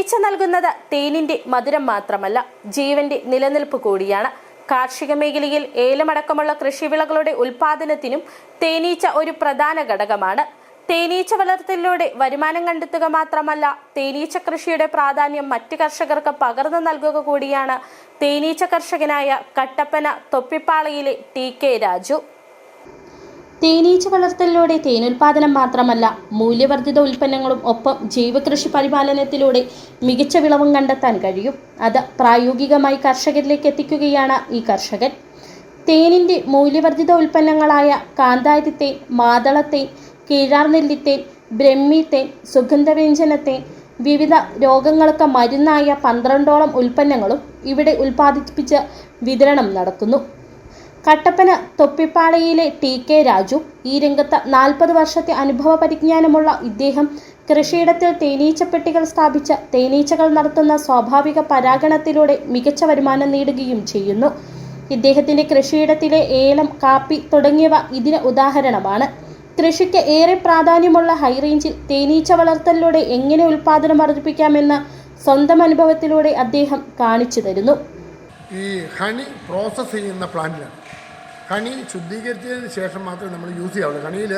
തേനീച്ച നൽകുന്നത് തേനിന്റെ മധുരം മാത്രമല്ല ജീവന്റെ നിലനിൽപ്പ് കൂടിയാണ്. കാർഷിക മേഖലയിൽ ഏലമടക്കമുള്ള കൃഷിവിളകളുടെ ഉൽപാദനത്തിനും തേനീച്ച ഒരു പ്രധാന ഘടകമാണ്. തേനീച്ച വളർത്തലിലൂടെ വരുമാനം കണ്ടെത്തുക മാത്രമല്ല തേനീച്ച കൃഷിയുടെ പ്രാധാന്യം മറ്റ് കർഷകർക്ക് പകർന്നു നൽകുക കൂടിയാണ്. തേനീച്ച കർഷകനായ കട്ടപ്പന തൊപ്പിപ്പാളയിലെ ടി കെ രാജു. തേനീച്ച വളർത്തലിലൂടെ തേനുൽപാദനം മാത്രമല്ല മൂല്യവർദ്ധിത ഉൽപ്പന്നങ്ങളും ഒപ്പം ജൈവകൃഷി പരിപാലനത്തിലൂടെ മികച്ച വിളവും കണ്ടെത്താൻ കഴിയും. അത് പ്രായോഗികമായി കർഷകരിലേക്ക് എത്തിക്കുകയാണ് ഈ കർഷകൻ. തേനിന്റെ മൂല്യവർദ്ധിത ഉൽപ്പന്നങ്ങളായ കാന്താരിത്തേൻ മാതളത്തേൻ കീഴാർനെല്ലിത്തേൻ ബ്രഹ്മിത്തേൻ സുഗന്ധവ്യഞ്ജനത്തേൻ വിവിധ രോഗങ്ങൾക്ക് മരുന്നായ പന്ത്രണ്ടോളം ഉൽപ്പന്നങ്ങളും ഇവിടെ ഉൽപ്പാദിപ്പിച്ച് വിതരണം നടത്തുന്നു കട്ടപ്പന തൊപ്പിപ്പാളയിലെ ടി കെ രാജു ഈ രംഗത്ത് നാൽപ്പത് വർഷത്തെ അനുഭവ പരിജ്ഞാനമുള്ള ഇദ്ദേഹം കൃഷിയിടത്തിൽ തേനീച്ചപ്പെട്ടികൾ സ്ഥാപിച്ച് തേനീച്ചകൾ നടത്തുന്ന സ്വാഭാവിക പരാഗണത്തിലൂടെ മികച്ച വരുമാനം നേടുകയും ചെയ്യുന്നു. ഇദ്ദേഹത്തിന്റെ കൃഷിയിടത്തിലെ ഏലം കാപ്പി തുടങ്ങിയവ ഇതിന് ഉദാഹരണമാണ്. കൃഷിക്ക് ഏറെ പ്രാധാന്യമുള്ള ഹൈറേഞ്ചിൽ തേനീച്ച വളർത്തലിലൂടെ എങ്ങനെ ഉൽപാദനം വർദ്ധിപ്പിക്കാമെന്ന് സ്വന്തം അനുഭവത്തിലൂടെ അദ്ദേഹം കാണിച്ചു തരുന്നു. ഈ ഹണി പ്രോസസ്സ് ചെയ്യുന്ന പ്ലാന്റിലാണ്. ഹണി ശുദ്ധീകരിച്ചതിന് ശേഷം മാത്രമേ നമ്മൾ യൂസ് ചെയ്യാവുള്ളൂ. ഹണിയിൽ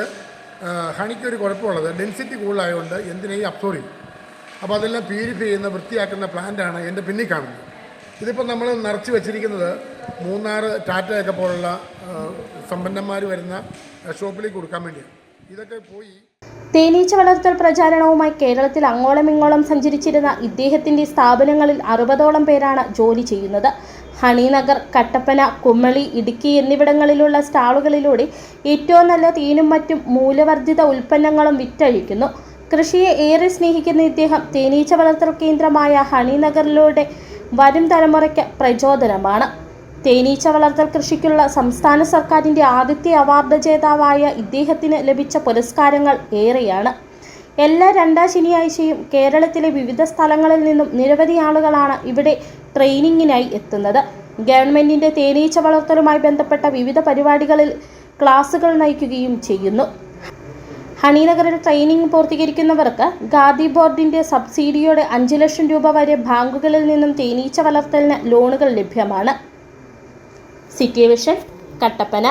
ഹണിക്ക് ഒരു കുഴപ്പമുള്ളത് ഡെൻസിറ്റി കൂടുതലായതുകൊണ്ട് എന്തിനേയും അബ്സോർവ് ചെയ്യും. അപ്പോൾ അതെല്ലാം പ്യൂരിഫൈ ചെയ്യുന്ന വൃത്തിയാക്കുന്ന പ്ലാന്റാണ് എന്റെ പിന്നിൽ കാണുന്നത്. ഇതിപ്പോൾ നമ്മൾ നിറച്ച് വെച്ചിരിക്കുന്നത് മൂന്നാർ ടാറ്റയൊക്കെ പോലുള്ള സമ്പന്നന്മാർ വരുന്ന ഷോപ്പിലേക്ക് കൊടുക്കാൻ വേണ്ടിയാണ്. ഇതൊക്കെ പോയി. തേനീച്ച വളർത്തൽ പ്രചാരണവുമായി കേരളത്തിൽ അങ്ങോളമിങ്ങോളം സഞ്ചരിച്ചിരുന്ന ഇദ്ദേഹത്തിന്റെ സ്ഥാപനങ്ങളിൽ അറുപതോളം പേരാണ് ജോലി ചെയ്യുന്നത്. ഹണിനഗർ കട്ടപ്പന കുമ്മളി ഇടുക്കി എന്നിവിടങ്ങളിലുള്ള സ്റ്റാളുകളിലൂടെ ഏറ്റവും നല്ല തേനും മറ്റും മൂല്യവർദ്ധിത ഉൽപ്പന്നങ്ങളും വിറ്റഴിക്കുന്നു. കൃഷിയെ ഏറെ സ്നേഹിക്കുന്ന ഇദ്ദേഹം തേനീച്ച വളർത്തൽ കേന്ദ്രമായ ഹണിനഗറിലൂടെ വരും തലമുറയ്ക്ക് പ്രചോദനമാണ്. തേനീച്ച വളർത്തൽ കൃഷിക്കുള്ള സംസ്ഥാന സർക്കാരിന്റെ ആദ്യത്തെ അവാർഡ് ജേതാവായ ഇദ്ദേഹത്തിന് ലഭിച്ച പുരസ്കാരങ്ങൾ ഏറെയാണ്. എല്ലാ രണ്ടാം ശനിയാഴ്ചയും കേരളത്തിലെ വിവിധ സ്ഥലങ്ങളിൽ നിന്നും നിരവധി ആളുകളാണ് ഇവിടെ ട്രെയിനിങ്ങിനായി എത്തുന്നത്. ഗവൺമെന്റിന്റെ തേനീച്ച വളർത്തലുമായി ബന്ധപ്പെട്ട വിവിധ പരിപാടികളിൽ ക്ലാസുകൾ നയിക്കുകയും ചെയ്യുന്നു. ഹണിനഗറിൽ ട്രെയിനിങ് പൂർത്തീകരിക്കുന്നവർക്ക് ഖാദി ബോർഡിന്റെ സബ്സിഡിയോടെ അഞ്ച് ലക്ഷം രൂപ വരെ ബാങ്കുകളിൽ നിന്നും തേനീച്ച വളർത്തലിന് ലോണുകൾ ലഭ്യമാണ്. City vision Kattappana